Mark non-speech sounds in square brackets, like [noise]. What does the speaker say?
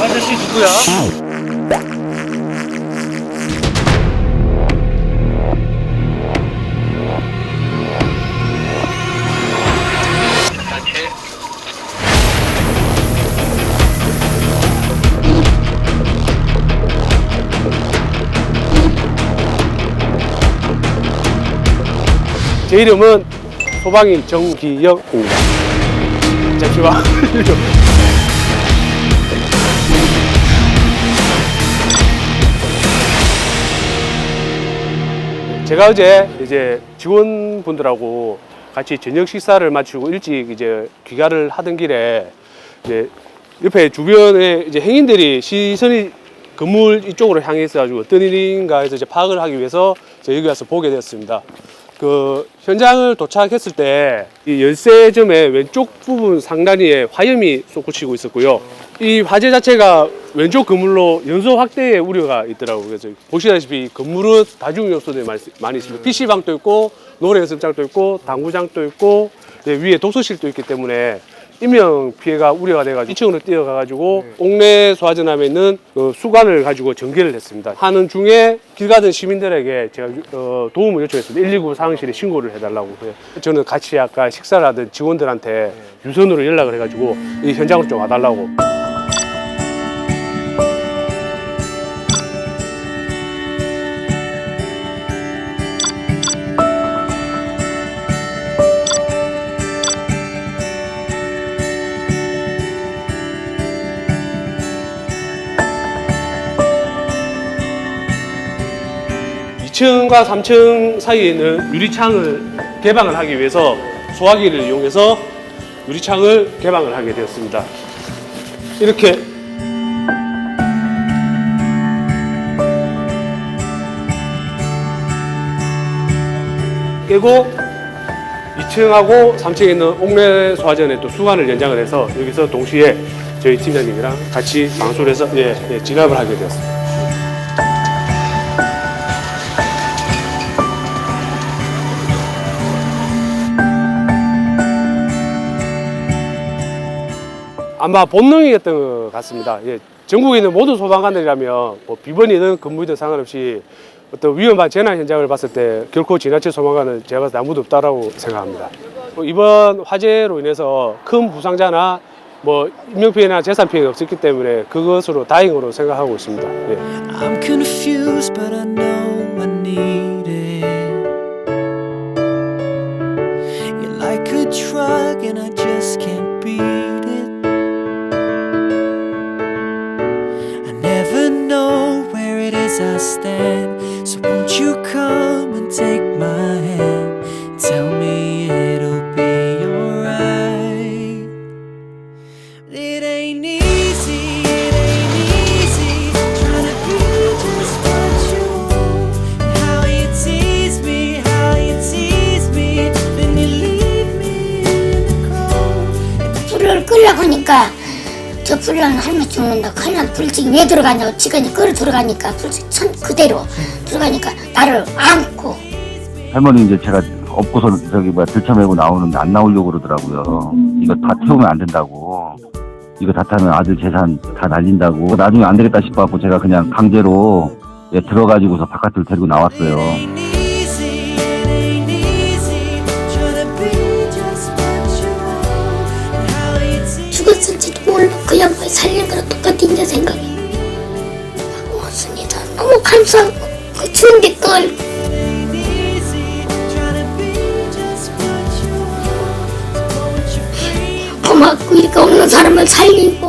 아저씨 누구야? 제 이름은 소방인 정기혁입니다. 잠시만. [laughs] 제가 어제 이제 직원분들하고 같이 저녁 식사를 마치고 일찍 이제 귀가를 하던 길에 이제 옆에 주변에 이제 행인들이 시선이 건물 이쪽으로 향해 있어가지고 어떤 일인가 해서 이제 파악을 하기 위해서 저 여기 와서 보게 되었습니다. 그 현장을 도착했을 때 이 열쇠점의 왼쪽 부분 상단위에 화염이 솟구치고 있었고요. 이 화재 자체가 왼쪽 건물로 연소 확대의 우려가 있더라고요. 그래서 보시다시피 건물은 다중 요소들이 많이, 많이 있습니다. PC방도 있고 노래 연습장도 있고 당구장도 있고 네, 위에 독서실도 있기 때문에 인명 피해가 우려가 돼가지고 2층으로 뛰어가가지고 옥내 소화전함에 있는 그 수관을 가지고 전개를 했습니다. 하는 중에 길 가던 시민들에게 제가 어, 도움을 요청했습니다. 119 상황실에 신고를 해달라고. 그래서 저는 같이 아까 식사를 하던 직원들한테 유선으로 연락을 해가지고 이 현장으로 좀 와달라고. 이층과 3층 사이에 있는 유리창을 개방을 하기 위해서 소화기를 이용해서 유리창을 개방을 하게 되었습니다. 이렇게 깨고 2층하고 3층에 있는 옥내 소화전에 또 수관을 연장을 해서 여기서 동시에 저희 팀장님이랑 같이 방수를 해서 예, 예, 진압을 하게 되었습니다. 아마 본능이었던 것 같습니다. 예, 전국에 있는 모든 소방관들이라면 뭐 비번이든 근무이든 상관없이 어떤 위험한 재난 현장을 봤을 때 결코 지나칠 소방관은 제가 봤을 때 아무도 없다라고 생각합니다. 뭐 이번 화재로 인해서 큰 부상자나 뭐 인명피해나 재산 피해가 없었기 때문에 그것으로 다행으로 생각하고 있습니다. 예. 하니까 저 불이랑 할머니 죽는다. 그냥 불지기 왜 들어가냐고 지금이 끌어 들어가니까 불지 천 그대로 들어가니까 나를 안고 할머니 이제 제가 업고서 저기 뭐야 들쳐매고 나오는데 안 나오려고 그러더라고요. 이거 다 태우면 안 된다고. 이거 다 타면 아들 재산 다 날린다고. 나중에 안 되겠다 싶어갖고 제가 그냥 강제로 예, 들어가지고서 바깥으로 데리고 나왔어요. 모르고 그 양반이 살린 거랑 똑같은 내 생각이 고맙습니다. 너무 감사하고 그 you breathe? 고맙고 이렇게 없는 사람을 살리고